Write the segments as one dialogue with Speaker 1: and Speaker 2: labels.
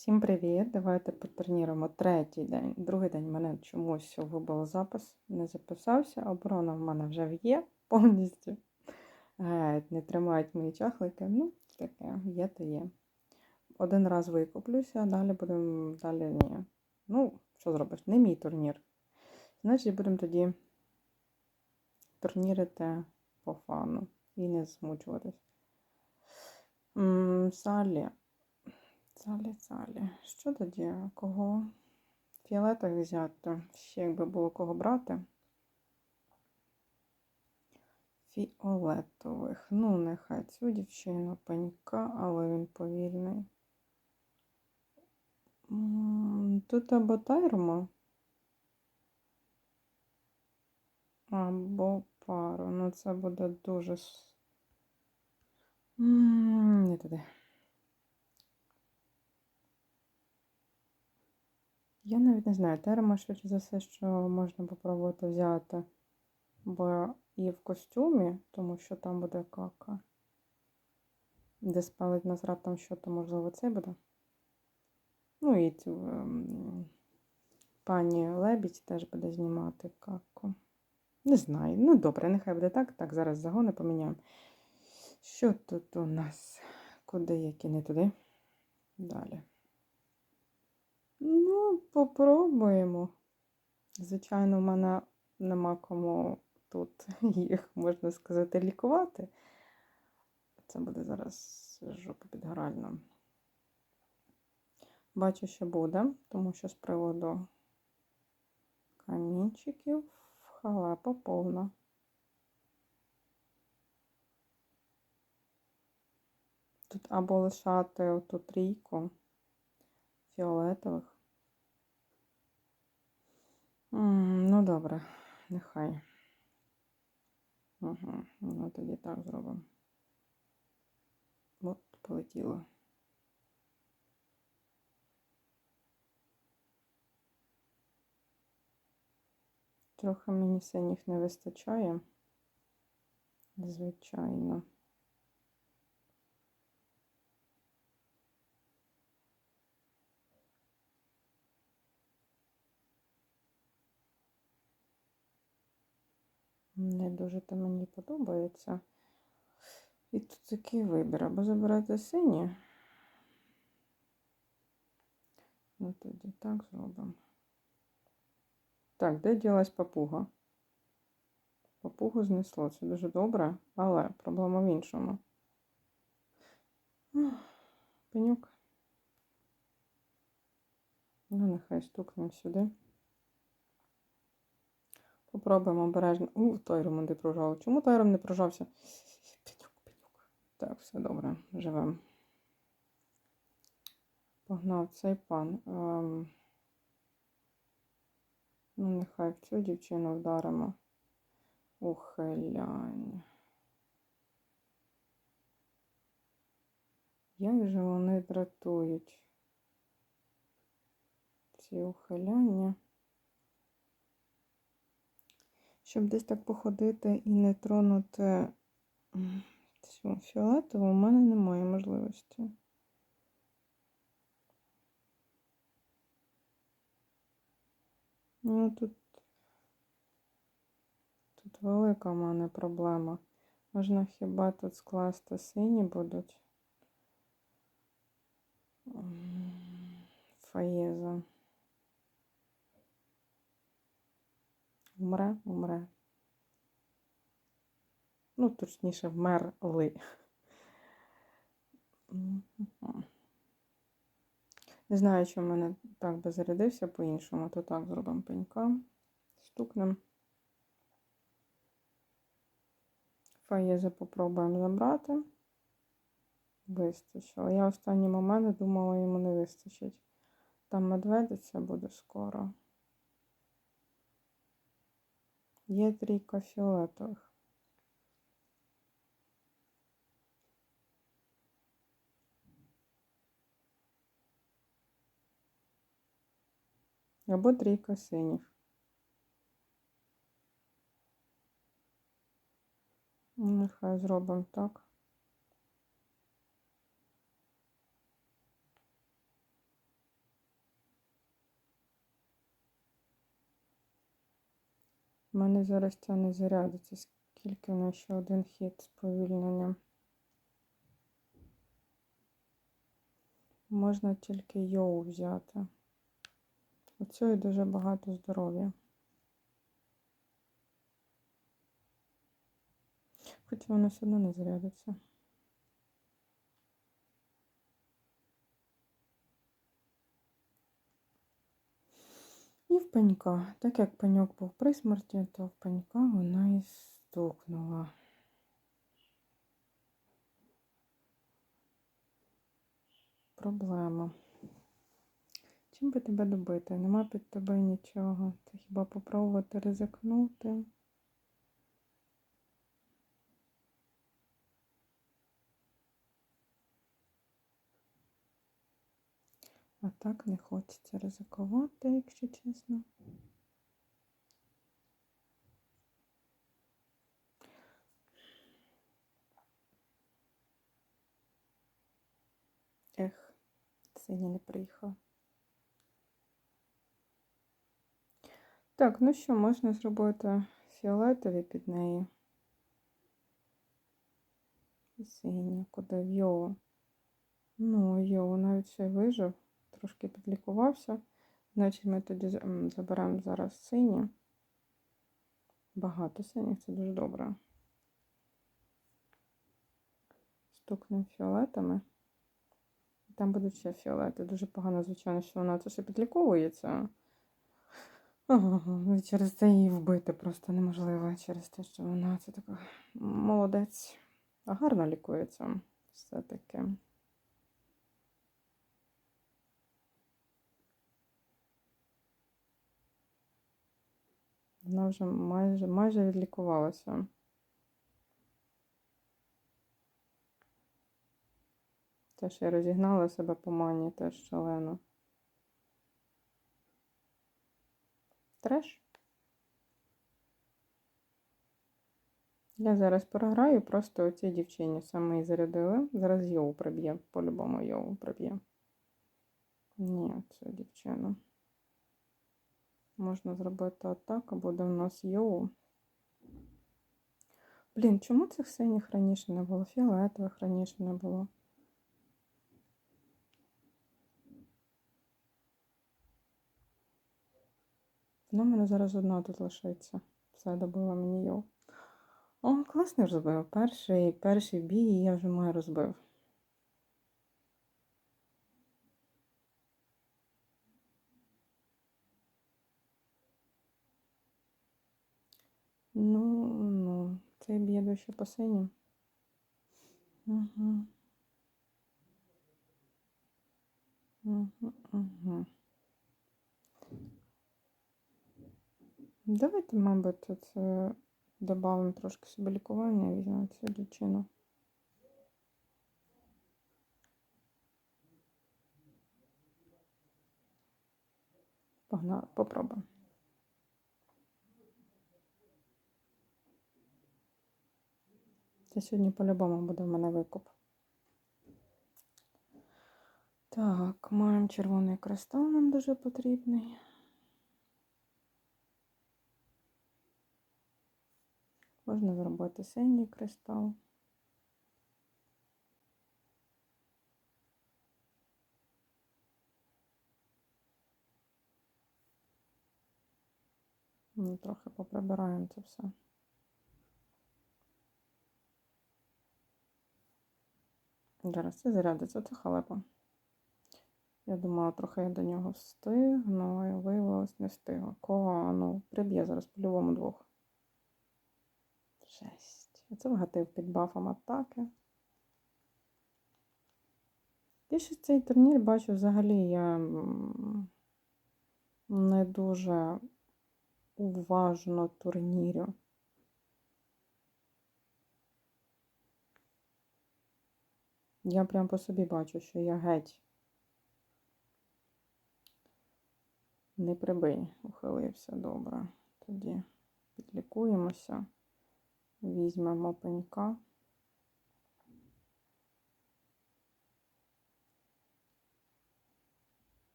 Speaker 1: Всім привіт! Давайте потурніруємо третій день. Другий день в мене чомусь вибив запис, не записався. Оборона в мене вже є повністю. Геть, не тримають мої чахлики. Ну, таке, є то є. Один раз викуплюся, а далі будемо далі ні. Ну, що зробиш? Не мій турнір. Значить, будемо тоді турнірити по фану і не змучуватись. Салі. Цалі, цалі. Що тоді? Кого? Фіолетових взяти. Ще якби було кого брати. Фіолетових. Ну, нехай цю дівчину пенька, але він повільний. Тут або Тайрма. Або пару. Ну, це буде дуже. Не туди. Я навіть не знаю, терма швидше за все, що можна попробувати взяти. Бо і в костюмі, тому що там буде кака. Де спалить нас раптом що, то можливо це буде. Ну і цю ем, пані Лебідь теж буде знімати каку. Не знаю. Ну добре, нехай буде так. Так, зараз загони поміняємо. Що тут у нас? Куди, які не туди? Далі. Ну, попробуємо. Звичайно, в мене нема кому тут їх, можна сказати, лікувати. Це буде зараз жопа підгоральна. Бачу, що буде, тому що з приводу камінчиків халепа повна. Тут або лишати оту трійку фіолетових. Ну, добре, нехай. Угу. Ну, тоді так зробимо. От, полетіло. Трохи мені синіх не вистачає. Звичайно. Не дуже то мені подобається. І тут такий вибір. Або забирати сині. Ну тоді так зробимо. Так, де ділась папуга? Папугу знесло. Це дуже добре, але проблема в іншому. Пенюк. Ну, нехай стукнемо сюди. Попробуємо обережно. У, Тайром не прожав. Чому Тайром не прожався? Пенюк, пенюк. Так, все добре, живемо. Погнав цей пан. Ем... Ну, нехай в цю дівчину вдаримо. Ухилянь. Як же вони дратують? Ці ухиляння. Щоб десь так походити і не тронути цю фіолетову, у мене немає можливості. Ну, тут, тут велика в мене проблема. Можна хіба тут скласти сині будуть? Фаєза. Умре, умре. Ну, точніше, вмерли. Не знаю, чи в мене так би зарядився по-іншому, то так зробимо пенька, стукнемо. Фаєзи попробуємо забрати. Вистачило. Я останній момент думала, йому не вистачить. Там медведиця буде скоро. Є трійка фіолетових. Або трійка синіх. Ну, Нехай зробимо так. У мене зараз ця не зарядиться, скільки в нас ще один хід сповільнення. Можна тільки йоу взяти. У цього дуже багато здоров'я. Хоч воно все одно не зарядиться. Пенька. Так як пеньок був при смерті, то в пенька вона і стукнула. Проблема. Чим би тебе добити? Нема під тебе нічого. Це хіба попробувати ризикнути? А так не хочеться ризикувати, якщо чесно. Ех, синя не приїхала. Так, ну що, можна зробити фіолетові під неї. І куди в його. Ну, його навіть ще вижив, трошки підлікувався. Значить, ми тоді заберемо зараз сині. Багато синіх, це дуже добре. Стукнемо фіолетами. Там будуть ще фіолети. Дуже погано, звичайно, що вона це ще підліковується. Ага, через це її вбити просто неможливо. Через те, що вона це така молодець. А гарно лікується все-таки. Вона вже майже майже відлікувалася. Теж я розігнала себе по мані теж шалено. Треш. Я зараз програю просто оцій дівчині. Саме її зарядили. Зараз йоу приб'є, по-любому йоу приб'є. Ні, це дівчина. Можна зробити отак, а буде в нас йоу. Блін, чому цих синіх раніше не було? Фіолетових раніше не було. Ну, в мене зараз одна тут лишиться. Все добила мені йоу. О, класний розбив. Перший перший бій я вже маю розбив. Ну, ну, Угу, угу. Давайте, мабуть, це додамо трошки собі лікування візьмемо цю дівчину. Погнали, попробуємо. Це сьогодні по-любому буде в мене викуп. Так, маємо червоний кристал, нам дуже потрібний. Можна зробити синій кристал. Ну, трохи поприбираємо це все. Зараз це зарядиться, це халепа. Я думала, трохи я до нього встигну, а виявилось, не встигла. Кого, ну, приб'є зараз по-любому двох. Жесть. Оце вгатив під бафом атаки. Більше цей турнір бачу взагалі я не дуже уважно турнірю. Я прям по собі бачу, що я геть не прибий, ухилився добре. Тоді підлікуємося. Візьмемо пенька.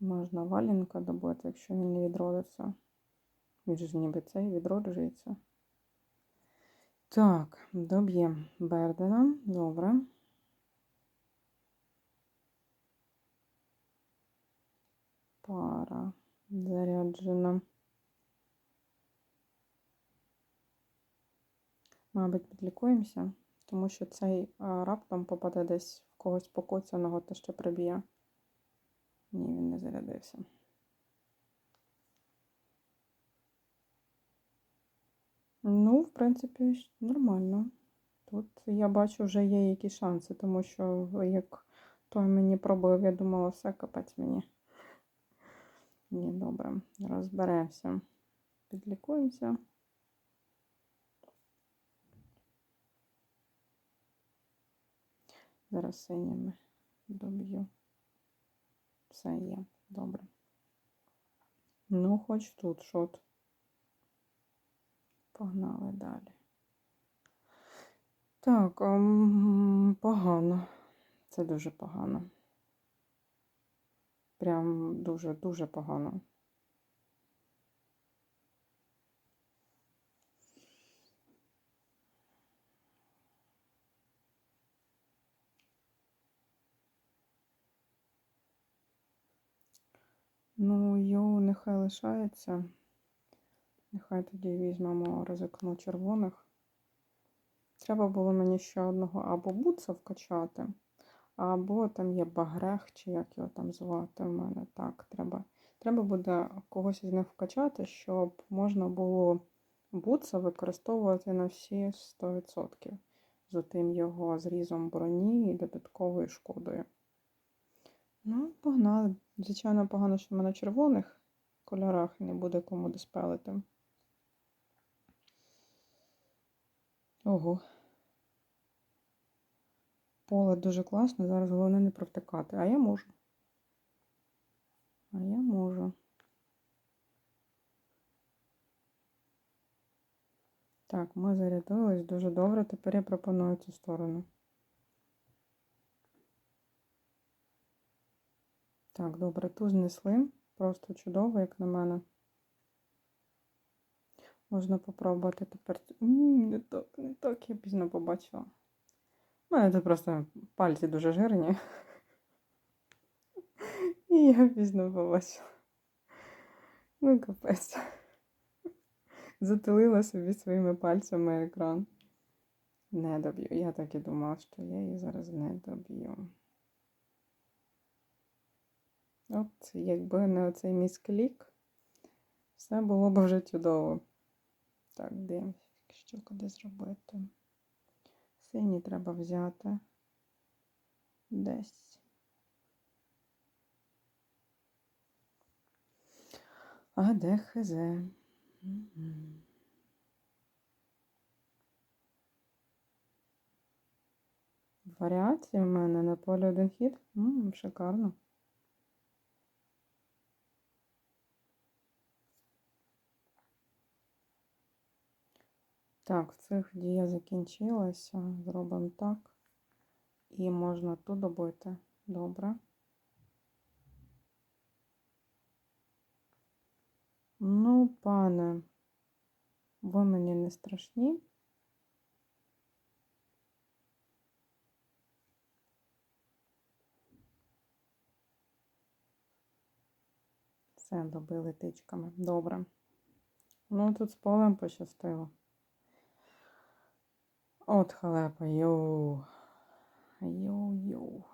Speaker 1: Можна валінка добути, якщо він не відродиться. Він ж ніби цей відроджується. Так, доб'є Бердена. Добре. Пара заряджена. Мабуть, підлікуємося, тому що цей а, раптом попаде десь в когось покоцаного та ще приб'є. Ні, він не зарядився. Ну, в принципі, нормально. Тут я бачу, вже є якісь шанси, тому що як той мені пробив, я думала, все, капець мені. Ні, добре, розберемося. Підлікуємося. Зараз синіми доб'ю. Все є, добре. Ну, хоч тут шот. Погнали далі. Так, ем, погано. Це дуже погано. Прям дуже-дуже погано. Ну, йоу, нехай лишається. Нехай тоді візьмемо ризикну червоних. Треба було мені ще одного або бутса вкачати, або там є багрех, чи як його там звати в мене. Так, треба треба буде когось із них вкачати, щоб можна було бутса використовувати на всі 100% з тим його зрізом броні і додатковою шкодою. Ну, погнали. Звичайно, погано, що в мене червоних кольорах не буде кому диспелити. Ого. Поле дуже класне, зараз головне не провтикати. А я можу. А я можу. Так, ми зарядились дуже добре. Тепер я пропоную цю сторону. Так, добре, ту знесли. Просто чудово, як на мене. Можна попробувати тепер. Не так, не так, я пізно побачила. У мене тут просто пальці дуже жирні. І я пізно побачила. Ну, капець. Затулила собі своїми пальцями екран. Не доб'ю. Я так і думала, що я її зараз не доб'ю. От, якби не оцей місклік, все було б вже чудово. Так, дивимося, що куди зробити. Синій треба взяти десь. А де хз? Варіації в мене на полі один хід. М -м, шикарно. Так, цих дія закінчилася. Зробимо так. І можна тут добити. Добре. Ну, пане, ви мені не страшні. Все, добили тичками. Добре. Ну, тут з полем пощастило. От халепа, йоу. Йоу-йоу.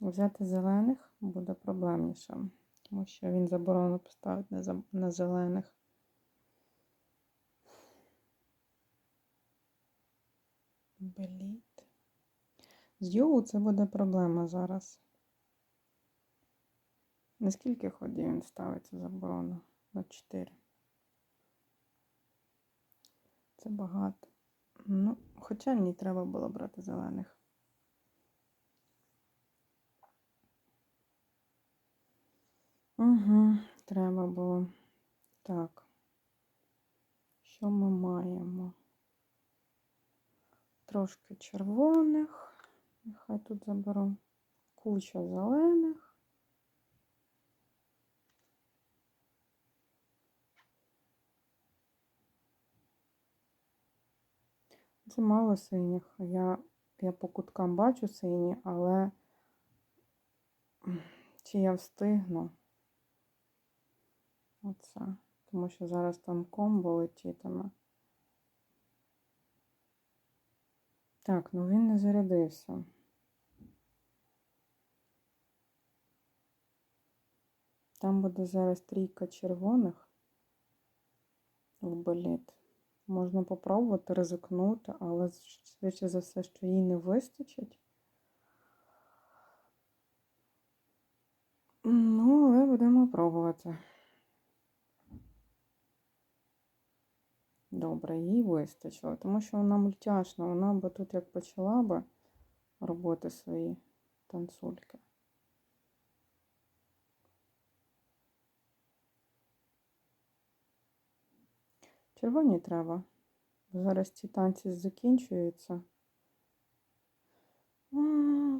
Speaker 1: Взяти зелених буде проблемніше, тому що він заборону поставить на, зелених. Беліт. З йоу це буде проблема зараз. Наскільки ходів він ставиться заборону? На 4. Це багато. Ну, хоча ні, треба було брати зелених. Угу, треба було. Так. Що ми маємо? Трошки червоних. Нехай тут заберу. Куча зелених. Це мало синіх. Я, я по куткам бачу сині, але чи я встигну? Оце. Тому що зараз там комбо летітиме. Так, ну він не зарядився. Там буде зараз трійка червоних в боліт. Можна попробувати ризикнути, але швидше за все, що їй не вистачить. Ну, але будемо пробувати. Добре, їй вистачило, тому що вона мультяшна, вона би тут як почала би робити свої танцульки. Червоні треба. бо Зараз ці танці закінчуються.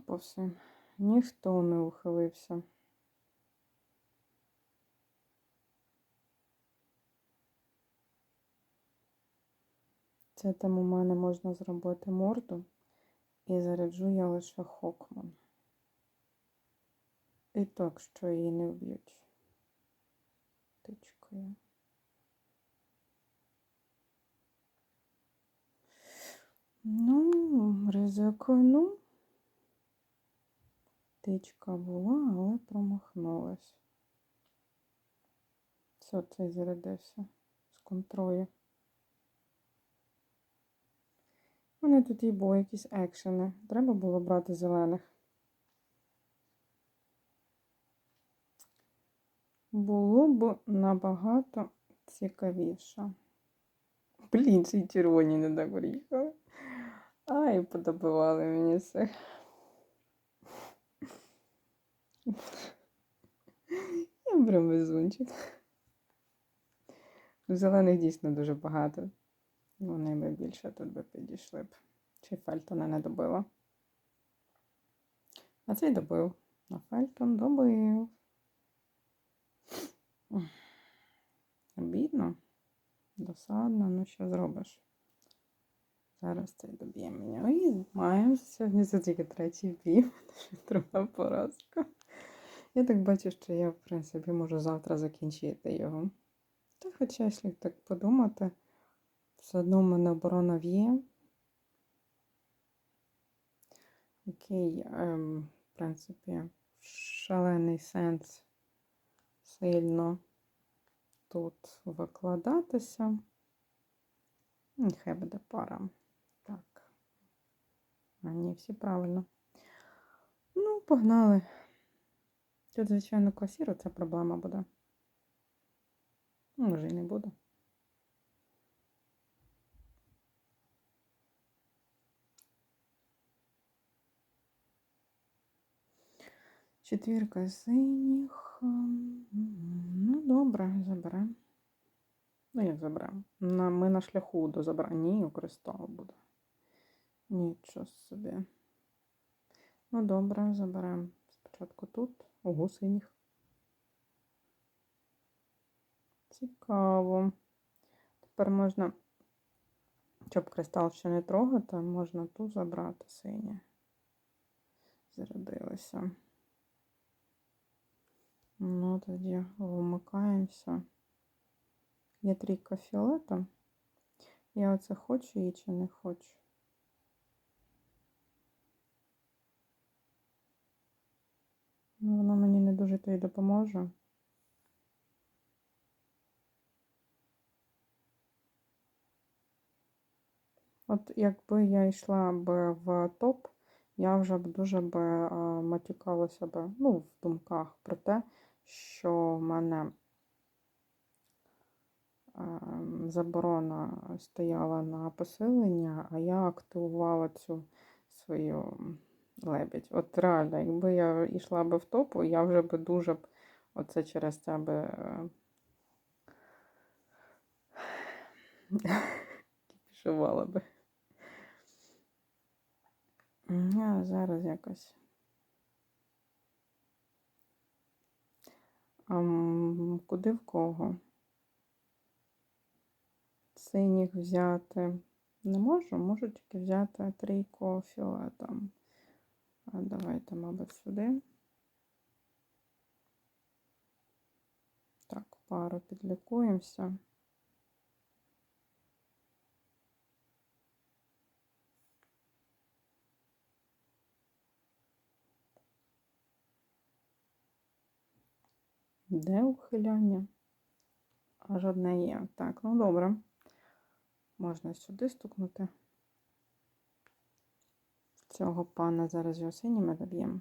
Speaker 1: По всім. Ніхто не ухилився. Це там у мене можна зробити морду і заряджу я лише Хокман. І так, що її не вб'ють. Тичкою. Ну, ризикну. Тичка була, але промахнулась. Все, цей зарядився з контролю. У мене тут і були якісь екшени. Треба було брати зелених. Було б набагато цікавіше. Блін, ці червоні не так приїхали. Ай, подобивали мені все. Я прям везунчик. Зелених дійсно дуже багато. Вони би більше тут би підійшли б. Чи Фельтона не добила. А цей добив. А Фельтон добив. Обідно. Досадно, ну що зробиш? Зараз цей доб'є мене. І маємо сьогодні це тільки третій бій. Друга поразка. Я так бачу, що я, в принципі, можу завтра закінчити його. Та хоча, якщо так подумати, все одно в мене оборона в'є. Який, ем, в принципі, шалений сенс сильно тут викладатися. Нехай буде пара. А ні, всі правильно. Ну, погнали. Тут, звичайно, класіру це проблема буде. Може і не буде. Четвірка синіх. Ну, добре, заберемо. Ну, як заберемо? Ми на шляху до забрання. Ні, у буде. Нічого собі. Ну, добре, заберемо. Спочатку тут. Ого, синіх. Цікаво. Тепер можна, щоб кристал ще не трогати, можна тут забрати синє. Зарядилося. Ну, тоді вмикаємося. Є трійка фіолета. Я оце хочу її чи не хочу. Ну, Воно мені не дуже то й допоможе. От якби я йшла б в топ, я вже б дуже би матюкалася б, ну, в думках про те, що в мене заборона стояла на посилення, а я активувала цю свою лебідь. От реально, якби я йшла би в топу, я вже би дуже б оце через це би е, кіпішувала би. А зараз якось. А, куди в кого? Синіх взяти. Не можу, можу тільки взяти трійку фіолетом. А давайте, мабуть, сюди. Так, пару підлікуємося. Де ухиляння? Аж одне є. Так, ну добре. Можна сюди стукнути. Цього пана зараз його синіми доб'ємо.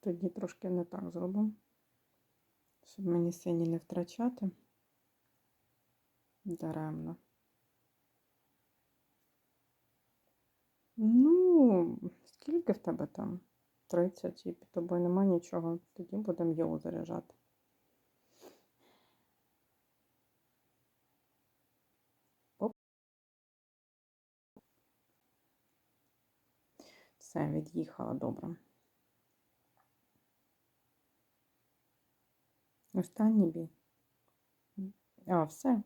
Speaker 1: Тоді трошки не так зробимо, щоб мені сині не втрачати. Даремно. Ну, скільки в тебе там? 30 і під тобою нема нічого. Тоді будемо його заряджати. Все, від'їхала добре. Останній бій. А, все.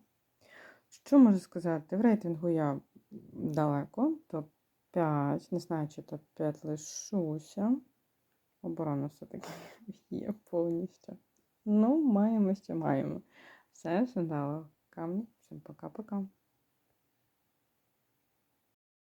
Speaker 1: Що можу сказати? В рейтингу я далеко, топ-5. Не знаю, чи топ-5 лишуся. Оборона все-таки є повністю. Ну, маємо, що маємо. Все, все дало. Камні. Всім пока-пока.